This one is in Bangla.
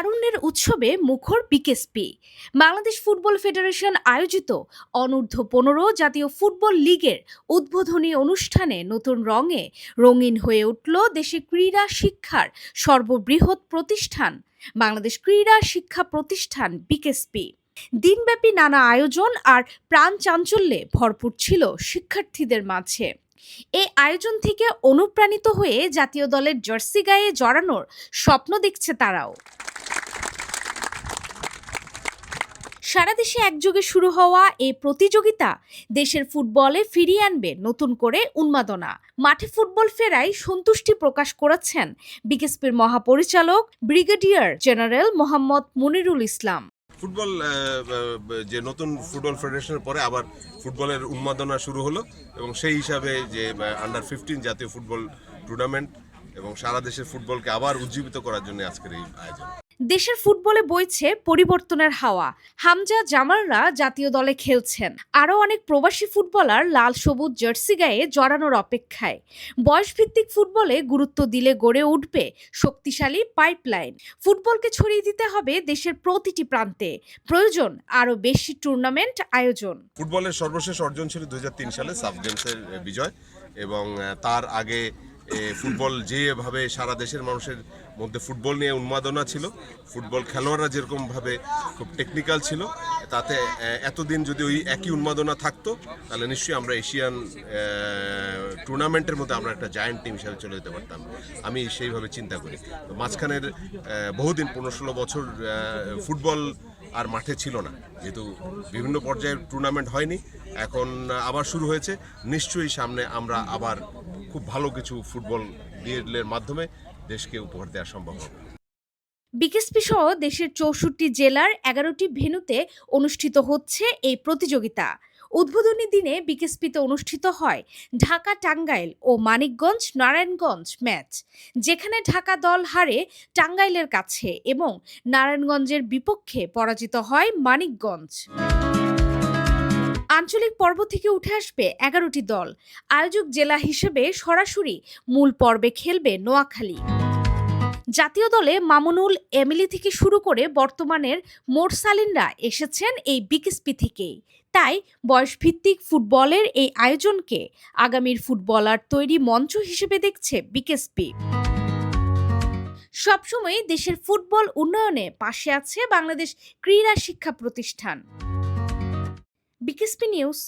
তারুণ্যের উৎসবে মুখর বিকেএসপি। বাংলাদেশ ফুটবল ফেডারেশন আয়োজিত অনূর্ধ্ব পনেরো জাতীয় ফুটবল লিগের উদ্বোধনী অনুষ্ঠানে নতুন রঙে রঙিন হয়ে উঠল দেশে ক্রীড়া শিক্ষার সর্ববৃহৎ প্রতিষ্ঠান, বাংলাদেশ ক্রীড়া শিক্ষা প্রতিষ্ঠান বিকেএসপি। দিনব্যাপী নানা আয়োজন আর প্রাণ চাঞ্চল্যে ভরপুর ছিল শিক্ষার্থীদের মাঝে। এই আয়োজন থেকে অনুপ্রাণিত হয়ে জাতীয় দলের জার্সি গায়ে জড়ানোর স্বপ্ন দেখছে তারাও। সারা দেশে একযোগে শুরু হওয়া এই প্রতিযোগিতা দেশের ফুটবলে ফিরিয়ে আনবে নতুন করে উন্মাদনা। মাঠে ফুটবল ফেরায় সন্তুষ্টি প্রকাশ করেছেন বিকেএসপির মহাপরিচালক brigadier general Mohammad Monirul Islam. Football যে নতুন ফুটবল ফেডারেশনের পরে আবার ফুটবলের উন্মাদনা শুরু হলো এবং সেই হিসাবে যে আন্ডার ফিফটিন জাতীয় ফুটবল টুর্নামেন্ট এবং সারা দেশের ফুটবলকে আবার উজ্জীবিত করার জন্য আজকের এই আয়োজন। দেশের ফুটবলে বইছে পরিবর্তনের হাওয়া। হামজা জামালরা জাতীয় দলে খেলছেন। আরও অনেক প্রবাসী ফুটবলার লাল সবুজ জার্সি গায়ে জড়ানোর অপেক্ষায়। বয়সভিত্তিক ফুটবলে গুরুত্ব দিলে গড়ে উঠবে শক্তিশালী পাইপলাইন। ফুটবলকে ছড়িয়ে দিতে হবে দেশের প্রতিটি প্রান্তে। প্রয়োজন আরও বেশি টুর্নামেন্ট আয়োজন। ফুটবলের সর্বশেষ অর্জন ছিল দুই হাজার তিন সালে সাব গেমসের বিজয় এবং তার আগে ফুটবল যেভাবে সারা দেশের মানুষের মধ্যে ফুটবল নিয়ে উন্মাদনা ছিল, ফুটবল খেলোয়াড়রা যেরকমভাবে খুব টেকনিক্যাল ছিল, তাতে এতদিন যদি ওই একই উন্মাদনা থাকতো, তাহলে নিশ্চয়ই আমরা এশিয়ান টুর্নামেন্টের মধ্যে আমরা একটা জায়ান্ট টিম হিসাবে চলে যেতে পারতাম। আমি সেইভাবে চিন্তা করি। মাঝখানের বহুদিন, পনেরো ষোলো বছর ফুটবল আর মাঠে ছিল না। যেহেতু বিভিন্ন পর্যায়ের টুর্নামেন্ট হয়নি, এখন আবার শুরু হয়েছে। নিশ্চয়ই সামনে আমরা আবার খুব ভালো কিছু ফুটবল ডিএলের মাধ্যমে দেশকে উপহার দেওয়া সম্ভব হবে। বিকেএসপি সহ দেশের চৌষট্টি জেলার এগারোটি ভেনুতে অনুষ্ঠিত হচ্ছে এই প্রতিযোগিতা। উদ্বোধনী দিনে বিকেএসপিতে অনুষ্ঠিত হয় ঢাকা টাঙ্গাইল ও মানিকগঞ্জ নারায়ণগঞ্জ ম্যাচ। যেখানে ঢাকা দল হারে টাঙ্গাইলের কাছে এবং নারায়ণগঞ্জের বিপক্ষে পরাজিত হয় মানিকগঞ্জ। আঞ্চলিক পর্ব থেকে উঠে আসবে এগারোটি দল। আয়োজক জেলা হিসেবে সরাসরি মূল পর্বে খেলবে নোয়াখালী। জাতীয় দলে মামুনুল এমিলি থেকে শুরু করে বর্তমানের মোরসালিনরা এসেছেন এই বিকেএসপি থেকেই। তাই বয়সভিত্তিক ফুটবলের এই আয়োজনকে আগামীর ফুটবলার তৈরি মঞ্চ হিসেবে দেখছে বিকেএসপি সবসময় দেশের ফুটবল উন্নয়নে পাশে আছে বাংলাদেশ ক্রীড়া শিক্ষা প্রতিষ্ঠান। BKSP news.